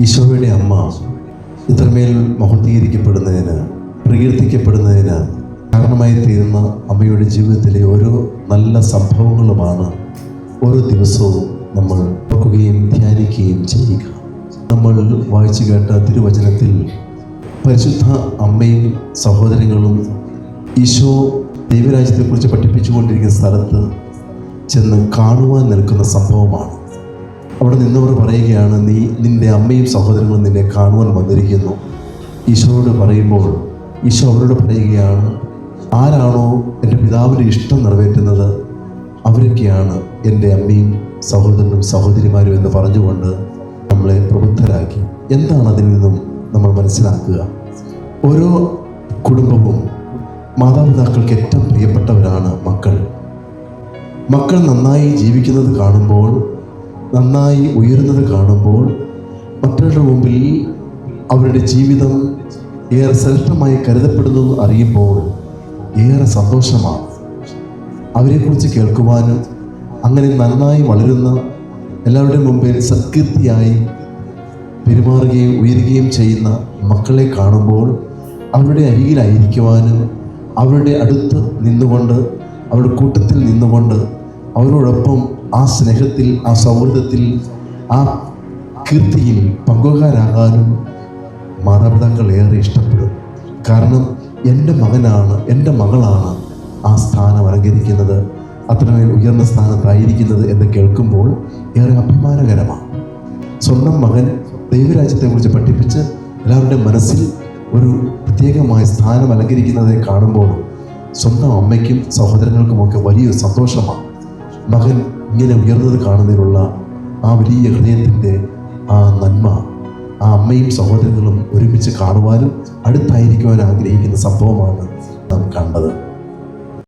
ഈശോയുടെ അമ്മ ഇത്രമേൽ മഹത്വീകരിക്കപ്പെടുന്നതിന് പ്രകീർത്തിക്കപ്പെടുന്നതിന് കാരണമായി തീരുന്ന അമ്മയുടെ ജീവിതത്തിലെ ഓരോ നല്ല സംഭവങ്ങളുമാണ് ഓരോ ദിവസവും നമ്മൾ ഓർക്കുകയും ധ്യാനിക്കുകയും ചെയ്യുക. നമ്മൾ വായിച്ചു കേട്ട തിരുവചനത്തിൽ പരിശുദ്ധ അമ്മയും സഹോദരങ്ങളും ഈശോ ദൈവരാജ്യത്തെക്കുറിച്ച് പഠിപ്പിച്ചുകൊണ്ടിരിക്കുന്ന സ്ഥലത്ത് ചെന്ന് കാണുവാൻ നിൽക്കുന്ന സംഭവമാണ്. അവിടെ നിന്നവർ പറയുകയാണ് നീ നിന്റെ അമ്മയും സഹോദരങ്ങളും നിന്നെ കാണുവാൻ വന്നിരിക്കുന്നു. ഈശോയോട് പറയുമ്പോൾ ഈശോ അവരോട് പറയുകയാണ് ആരാണോ എന്റെ പിതാവിന്റെ ഇഷ്ടം നിറവേറ്റുന്നത് അവരൊക്കെയാണ് എന്റെ അമ്മയും സഹോദരനും സഹോദരിമാരും എന്ന് പറഞ്ഞുകൊണ്ട് നമ്മളെ പ്രബുദ്ധരാക്കി. എന്താണ് അതിൽ നിന്നും നമ്മൾ മനസ്സിലാക്കുക? ഓരോ കുടുംബവും മാതാപിതാക്കൾക്ക് ഏറ്റവും പ്രിയപ്പെട്ടവരാണ് മക്കൾ. മക്കൾ നന്നായി ജീവിക്കുന്നത് കാണുമ്പോൾ നന്നായി ഉയരുന്നത് കാണുമ്പോൾ മറ്റുള്ളവരുടെ മുമ്പിൽ അവരുടെ ജീവിതം ഏറെ ശ്രേഷ്ഠമായി കരുതപ്പെടുന്നു അറിയുമ്പോൾ ഏറെ സന്തോഷമാണ്. അവരെക്കുറിച്ച് കേൾക്കുവാനും അങ്ങനെ നന്നായി വളരുന്ന എല്ലാവരുടെയും മുമ്പിൽ സത്കീർത്തിയായി പെരുമാറുകയും ഉയരുകയും ചെയ്യുന്ന മക്കളെ കാണുമ്പോൾ അവരുടെ അരികിലായിരിക്കുവാനും അവരുടെ അടുത്ത് നിന്നുകൊണ്ട് അവരുടെ കൂട്ടത്തിൽ നിന്നുകൊണ്ട് അവരോടൊപ്പം ആ സ്നേഹത്തിൽ ആ സൗഹൃദത്തിൽ ആ കീർത്തിയിൽ പങ്കുകാരാകാനും മാതാപിതാക്കൾ ഏറെ ഇഷ്ടപ്പെടും. കാരണം എന്റെ മകനാണ് എന്റെ മകളാണ് ആ സ്ഥാനം അലങ്കരിക്കുന്നത്. അത്രമേൽ ഉയർന്ന സ്ഥാനത്തായിരിക്കുന്നത് എന്ന് കേൾക്കുമ്പോൾ ഏറെ അഭിമാനകരമാണ്. സ്വന്തം മകൻ ദൈവരാജ്യത്തെക്കുറിച്ച് പഠിപ്പിച്ച് എല്ലാവരുടെയും മനസ്സിൽ ഒരു പ്രത്യേകമായ സ്ഥാനം അലങ്കരിക്കുന്നതെ കാണുമ്പോൾ സ്വന്തം അമ്മയ്ക്കും സഹോദരങ്ങൾക്കുമൊക്കെ വലിയൊരു സന്തോഷമാണ്. മകൻ ഇങ്ങനെ ഉയർന്നത് കാണുന്നതിനുള്ള ആ വലിയ ഹൃദയത്തിന്റെ ആ നന്മ ആ അമ്മയും സഹോദരങ്ങളും ഒരുമിച്ച് കാണുവാനും അടുത്തായിരിക്കുവാൻ ആഗ്രഹിക്കുന്ന സംഭവമാണ് നാം കണ്ടത്.